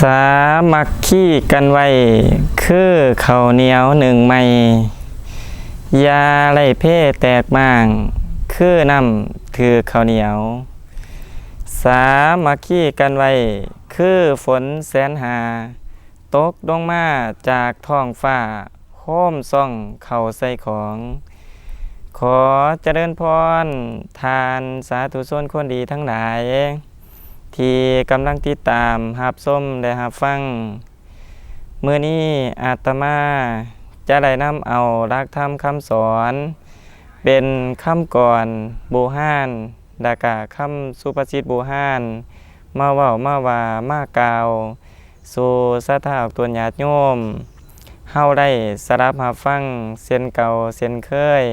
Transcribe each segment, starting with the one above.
สามัคคีกันไว้ คือข้าวเหนียวหนึ่งไม่ยาไล่เพ่แตกม่าง คือน้ำถือข้าวเหนียว สามัคคีกันไว้ คือฝนแสนหา ตกลงมาจากท้องฟ้าโค้มซ่องเข่าใส่ของ ขอเจริญพร ทานสาธุชนคนดีทั้งหลาย ที่กำลังติดตามหับส้มและหับฟังเมื่อนี้อาตมาจะได้นำเอารักธรรมคำสอน เป็นคำก่อนบูฮานดากาคำสุภาษิตบูฮานมาเว่ามาว่ามากล่าวสู่สัทธาออกตัวญาติโยมเฮาได้สรับหับฟังเส้นเก่าเส้นเคย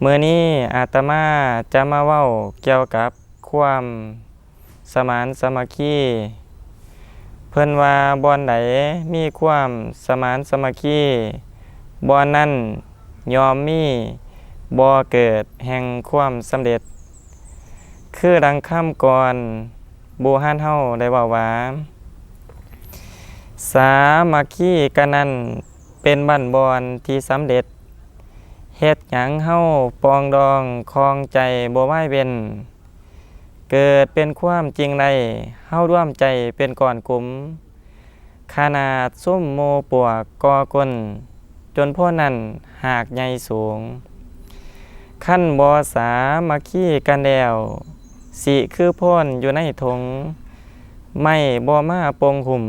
เมื่อนี้อาตมาจะมาเว้าเกี่ยวกับความ สมานสมัคคีเพิ่นว่าบอนไหนมีความสมานสมัคคีบอนนั่นยอมมีบ่เกิดแห่งความสำเร็จ คือดังคำก่อนบูฮานเฮาได้ว่าว่า สามัคคีกันนั้นเป็นบั้นบอนที่สำเร็จเฮ็ดหยังเฮาปองดองคลองใจบ่ไหวเว้น เกิดเป็นความจริงใดเฮาร่วมใจเป็นก่อนกลุ่มขนาดซุ่มโมปวกกอกลจนพ่อนั้นหากใหญ่สูง ขั้นบ่สามัคคีกันแล้วสิคือพ่นอยู่ในทง ไม่บ่มาปงหุ่ม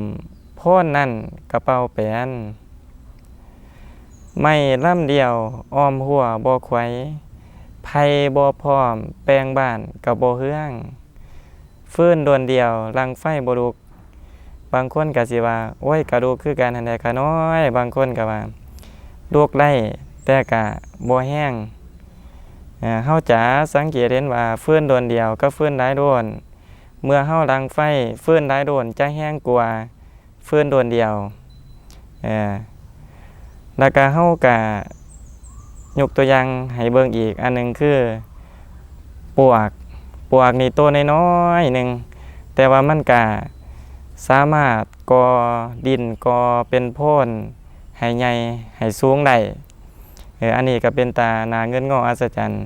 พ่นนั่นกระเป๋าแปนไม่ล่ำเดียวออมหัวบ่ไขว้ ไผบ่พร้อม แปลงบ้านกับบ่เฮืองฟื้นดวนเดียวรังไฟบ่ลุกบางคนก็สิว่าโอ้ยกระดูกคือการหันใดขาน้อย บางคนก็ว่าลูกได้แต่ก็บ่แห้งเฮาจ๋าสังเกตเห็นว่าฟื้นดวนเดียวก็ฟื้นได้โดน เมื่อเฮารังไฟฟื้นได้โดนจะแห้งกว่าฟื้นดวนเดียวเออแล้วก็เฮากะ ยกตัวอย่างให้เบิ่งอีกอันหนึงคือปวกปวกนี่ตัวน้อยๆหนึ่งแต่ว่ามันกะสามารถก่อดินก่อเป็นโพ่นให้ใหญ่ให้สูงได้เอออันนี้ก็เป็นตานาเงินงออัศจรรย์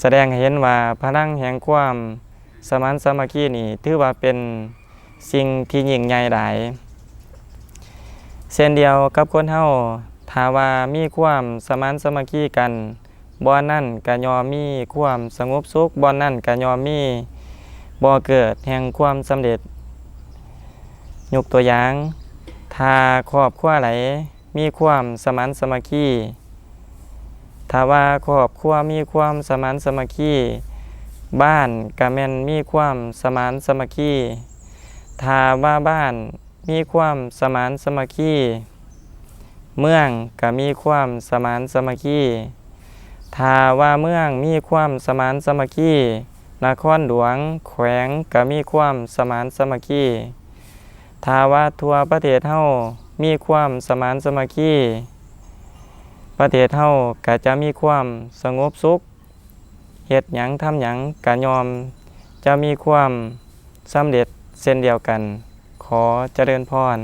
แสดงให้เห็นว่าพลังแห่งความสมานสามัคคีนี่ถือว่าเป็นสิ่งที่ยิ่งใหญ่หลายเช่นเดียวกับคนเฮา ถ้าว่ามีความสมานสมัคคีกันบ่อนั่นก็ยอมมีความสงบสุขบ่อนั่นก็ยอมมีบ่เกิดแห่งความสำเร็จ ยกตัวอย่างถ้าครอบครัวไหนมีความสมานสมัคคีถ้าว่าครอบครัวมีความสมานสมัคคีบ้านก็แม่นมีความสมานสมัคคีถ้าว่าบ้านมีความสมานสมัคคี เมืองก็มีความสมานสมัคคีถ้าว่าเมืองมีความสมานสมัคคีนครหลวง แขวงก็มีความสมานสมัคคีถ้าว่าทั่วประเทศเฮามีความสมานสมัคคีประเทศเฮาก็จะมีความสงบสุขเฮ็ดหยังทำหยังก็ยอม จะมีความสำเร็จเช่นเดียวกัน ขอเจริญพร